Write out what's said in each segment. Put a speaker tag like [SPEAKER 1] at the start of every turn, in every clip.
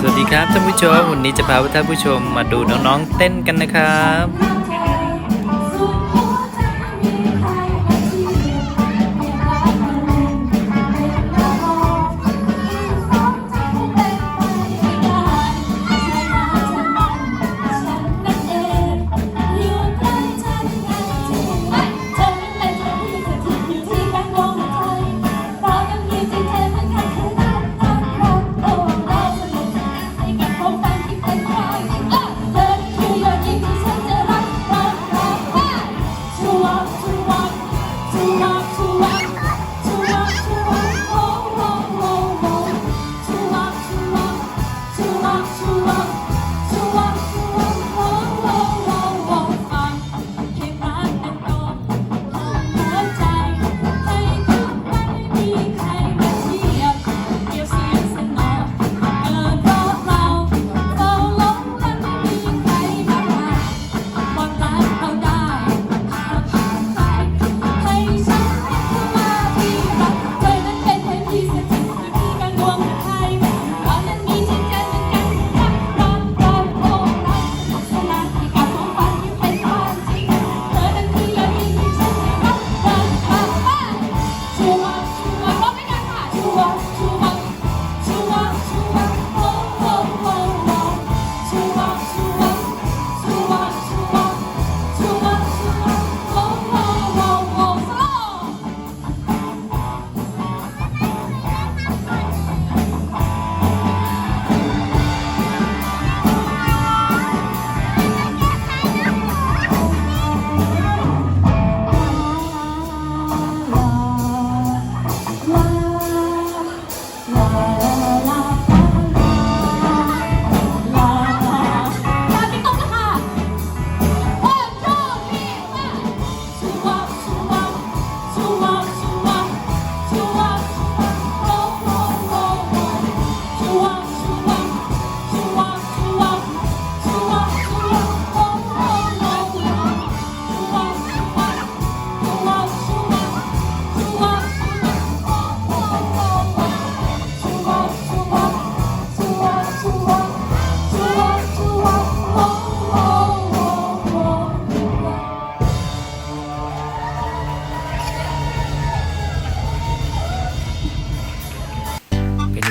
[SPEAKER 1] สวัสดีครับท่านผู้ชม วันนี้จะพาท่านผู้ชมมาดูน้องๆเต้นกันนะครับ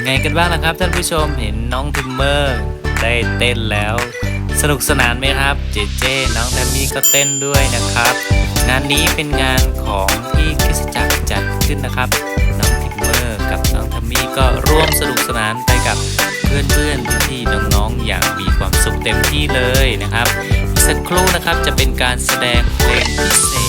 [SPEAKER 1] ไงกันบ้างนะครับ ท่านผู้ชมเห็นน้องทิมเมอร์ได้เต้นแล้ว สนุกสนานไหมครับ เจเจน้องแทมมี่ก็เต้นด้วยนะครับ งานนี้เป็นงานของที่คริสจักรจัดขึ้นนะครับ น้องทิมเมอร์กับน้องแทมมี่ก็ร่วมสนุกสนานไปกับเพื่อนๆพี่น้องๆอย่างมีความสุขเต็มที่เลยนะครับสักครู่นะครับจะเป็นการแสดงเพลงพิเศษ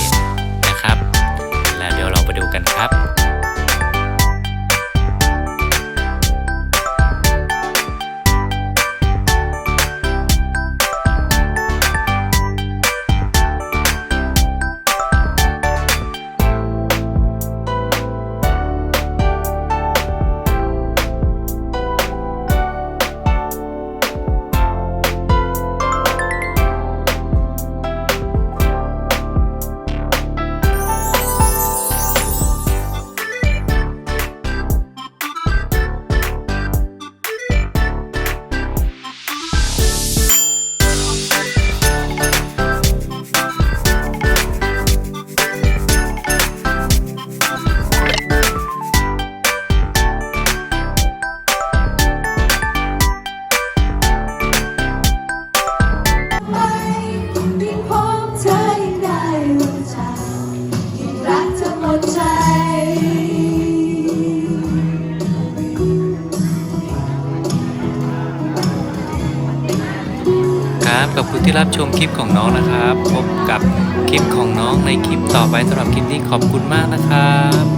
[SPEAKER 1] ครับ ขอบคุณที่รับชมคลิปของน้องนะครับ พบกับคลิปของน้องในคลิปต่อไปสำหรับคลิปนี้ขอบคุณมากนะครับ